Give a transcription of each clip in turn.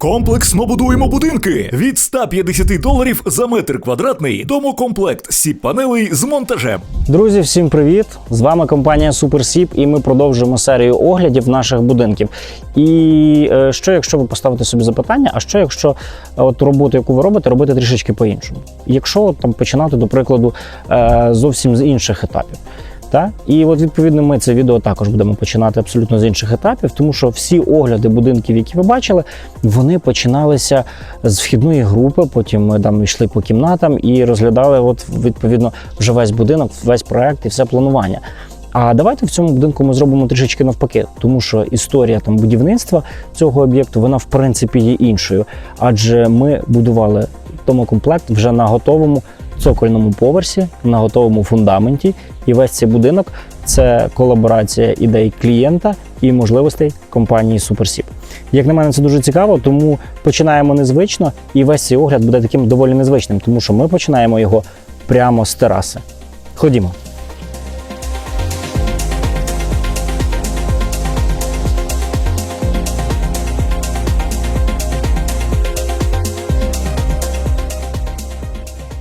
Комплексно будуємо будинки від 150 доларів за метр квадратний. Домокомплект сіп панелей з монтажем. Друзі, всім привіт! З вами компанія SuperSip і ми продовжуємо серію оглядів наших будинків. І е, що, якщо ви поставите собі запитання, а що якщо е, от роботу, яку ви робите, робити трішечки по-іншому? Якщо там починати, до прикладу, е, зовсім з інших етапів. Та? І от відповідно ми це відео також будемо починати абсолютно з інших етапів, тому що всі огляди будинків, які ви бачили, вони починалися з вхідної групи. Потім ми там йшли по кімнатам і розглядали, от відповідно, вже весь будинок, весь проект і все планування. А давайте в цьому будинку ми зробимо трішечки навпаки, тому що історія там будівництва цього об'єкту вона в принципі є іншою, адже ми будували домокомплект вже на готовому цокольному поверсі, на готовому фундаменті. І весь цей будинок це колаборація ідей клієнта і можливостей компанії Суперсіп. Як на мене, це дуже цікаво, тому починаємо незвично, і весь цей огляд буде таким доволі незвичним, тому що ми починаємо його прямо з тераси. Ходімо.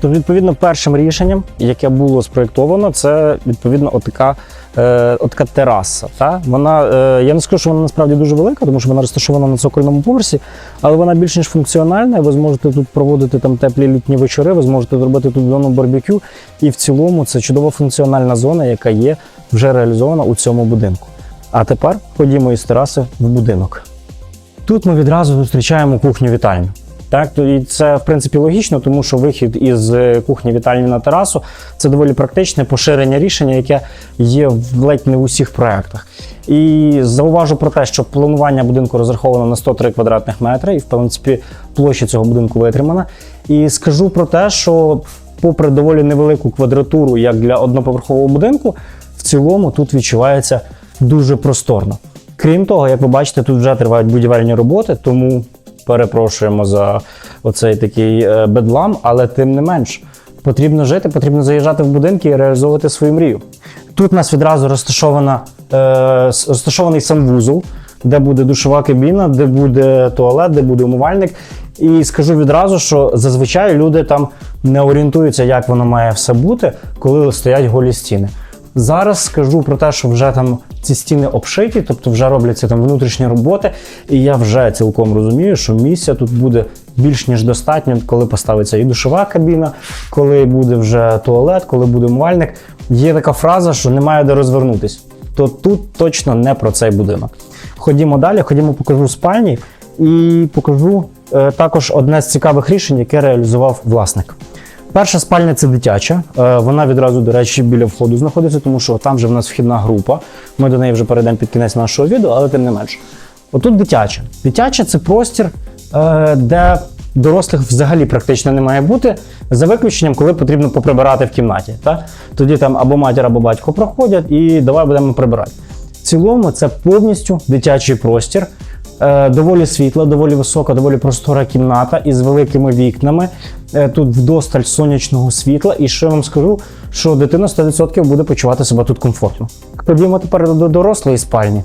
То відповідно першим рішенням, яке було спроєктовано, це відповідно отака, е, отака тераса. Та? Вона, е, я не скажу, що вона насправді дуже велика, тому що вона розташована на цокольному поверсі, але вона більш ніж функціональна. Ви зможете тут проводити там теплі літні вечори, ви зможете зробити тут зону барбекю. І в цілому це чудова функціональна зона, яка є вже реалізована у цьому будинку. А тепер ходімо із тераси в будинок. Тут ми відразу зустрічаємо кухню-вітальню. Так, і це в принципі логічно, тому що вихід із е, кухні вітальні на терасу це доволі практичне поширення рішення, яке є ледь не в усіх проєктах. І зауважу про те, що планування будинку розраховано на 103 квадратних метри, і в принципі площа цього будинку витримана. І скажу про те, що, попри доволі невелику квадратуру, як для одноповерхового будинку, в цілому тут відчувається дуже просторно. Крім того, як ви бачите, тут вже тривають будівельні роботи, тому перепрошуємо за оцей такий е, бедлам, але тим не менш потрібно жити, потрібно заїжджати в будинки і реалізовувати свою мрію. Тут у нас відразу розташована, е, розташований санвузол, де буде душова кабіна, де буде туалет, де буде умивальник. І скажу відразу, що зазвичай люди там не орієнтуються, як воно має все бути, коли стоять голі стіни. Зараз скажу про те, що вже там ці стіни обшиті, тобто вже робляться там внутрішні роботи, і я вже цілком розумію, що місця тут буде більш ніж достатньо, коли поставиться і душова кабіна, коли буде вже туалет, коли буде умивальник. Є така фраза, що немає де розвернутись. То тут точно не про цей будинок. Ходімо далі, ходімо, покажу спальні і покажу е, також одне з цікавих рішень, яке реалізував власник. Перша спальня це дитяча. Е, Вона відразу, до речі, біля входу знаходиться, тому що там вже в нас вхідна група. Ми до неї вже перейдемо під кінець нашого відео, але тим не менше. Отут дитяча. Дитяча це простір, е, де дорослих взагалі практично не має бути, за виключенням, коли потрібно поприбирати в кімнаті. Та? Тоді там або матір, або батько проходять і давай будемо прибирати. В цілому це повністю дитячий простір. Е, Доволі світла, доволі висока, доволі простора кімната із великими вікнами. Е, Тут вдосталь сонячного світла. І що я вам скажу, що дитина 100% буде почувати себе тут комфортно. Ходімо тепер до дорослої спальні.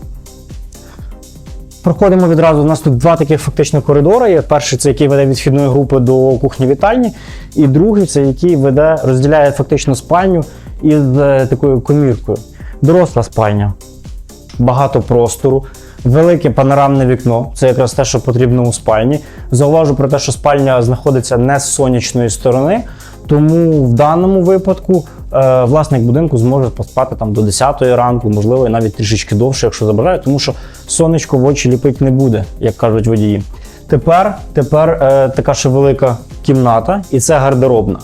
Проходимо відразу. У нас тут два таких фактично коридори. Перший це який веде від вхідної групи до кухні вітальні, і другий це який веде, розділяє фактично спальню із е, такою коміркою. Доросла спальня багато простору, велике панорамне вікно. Це якраз те, що потрібно у спальні. Зауважу про те, що спальня знаходиться не з сонячної сторони, тому в даному випадку е, власник будинку зможе поспати там до 10 ранку, можливо, і навіть трішечки довше, якщо забажає, тому що сонечко в очі ліпить не буде, як кажуть водії. Тепер, тепер е, така ще велика кімната, і це гардеробна.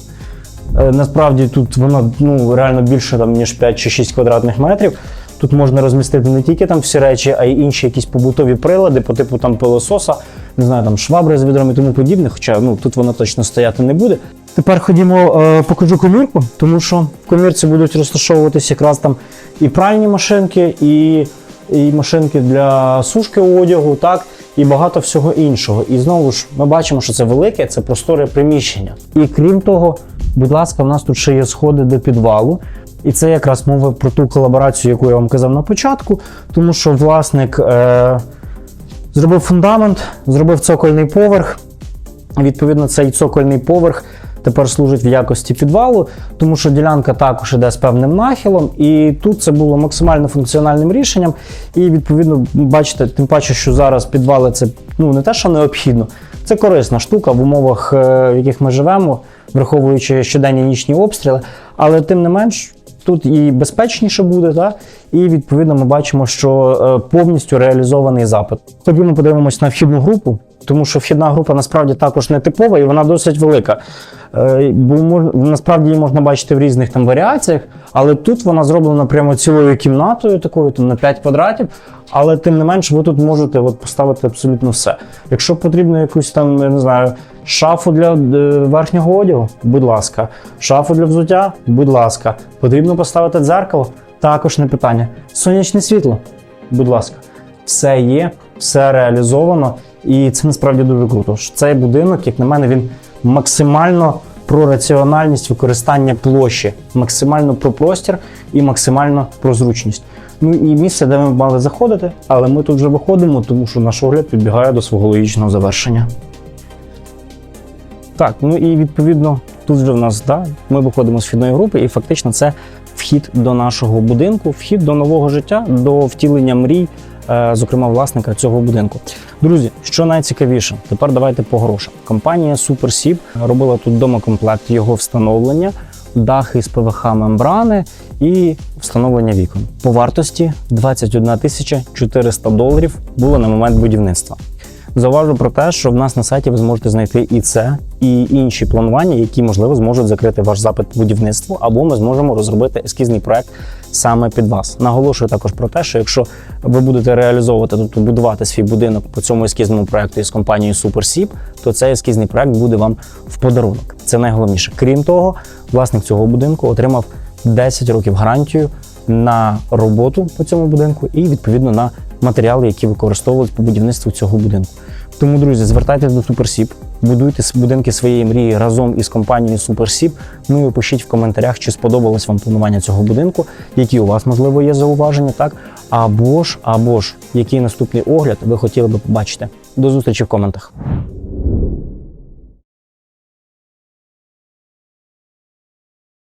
Е, Насправді тут воно ну, реально більше там, ніж 5 чи 6 квадратних метрів. Тут можна розмістити не тільки там всі речі, а й інші якісь побутові прилади, по типу там пилососа, не знаю, там швабри з відром і тому подібне, хоча ну, тут воно точно стояти не буде. Тепер ходімо, е, покажу комірку, тому що в комірці будуть розташовуватися якраз там і пральні машинки, і, і машинки для сушки одягу, так, і багато всього іншого. І знову ж ми бачимо, що це велике, це просторе приміщення. І крім того, будь ласка, в нас тут ще є сходи до підвалу. І це якраз мова про ту колаборацію, яку я вам казав на початку, тому що власник е, Зробив фундамент, зробив цокольний поверх. Відповідно, цей цокольний поверх тепер служить в якості підвалу, тому що ділянка також іде з певним нахилом, і тут це було максимально функціональним рішенням. І відповідно, бачите, тим паче, що зараз підвали це ну не те, що необхідно, це корисна штука в умовах, е, в яких ми живемо, враховуючи щоденні нічні обстріли. Але тим не менш, тут і безпечніше буде, та? і відповідно ми бачимо, що е, повністю реалізований запит. Тобі ми подивимось на вхідну групу, тому що вхідна група насправді також не типова і вона досить велика. Е, Бо насправді її можна бачити в різних там варіаціях, але тут вона зроблена прямо цілою кімнатою, такою там на 5 квадратів. Але тим не менш, ви тут можете от, поставити абсолютно все. Якщо потрібно якусь там, я не знаю, шафу для е, верхнього одягу, будь ласка, шафу для взуття, будь ласка. Потрібно поставити дзеркало, також не питання. Сонячне світло, будь ласка, все є, все реалізовано, і це насправді дуже круто. Цей будинок, як на мене, він максимально про раціональність використання площі, максимально про простір і максимально про зручність. Ну і місце, де ми мали заходити, але ми тут вже виходимо, тому що наш огляд підбігає до свого логічного завершення. Так, ну і відповідно тут вже в нас да, ми виходимо з вхідної групи, і фактично це вхід до нашого будинку, вхід до нового життя, до втілення мрій, е, зокрема власника цього будинку. Друзі, що найцікавіше, тепер давайте по грошам. Компанія SuperSip робила тут домокомплект його встановлення, дахи з ПВХ мембрани і встановлення вікон. По вартості 21 тисяча 400 доларів було на момент будівництва. Зауважу про те, що в нас на сайті ви зможете знайти і це, і інші планування, які можливо зможуть закрити ваш запит будівництву, або ми зможемо розробити ескізний проект саме під вас. Наголошую також про те, що якщо ви будете реалізовувати, тобто будувати свій будинок по цьому ескізному проекту із компанією SuperSip, то цей ескізний проект буде вам в подарунок. Це найголовніше. Крім того, власник цього будинку отримав 10 років гарантію на роботу по цьому будинку і відповідно на матеріали, які використовують по будівництву цього будинку. Тому, друзі, звертайтеся до Суперсіп, будуйте будинки своєї мрії разом із компанією Суперсіп. Ну і пишіть в коментарях, чи сподобалось вам планування цього будинку, які у вас можливо є зауваження, так або ж, або ж який наступний огляд ви хотіли би побачити. До зустрічі в коментах.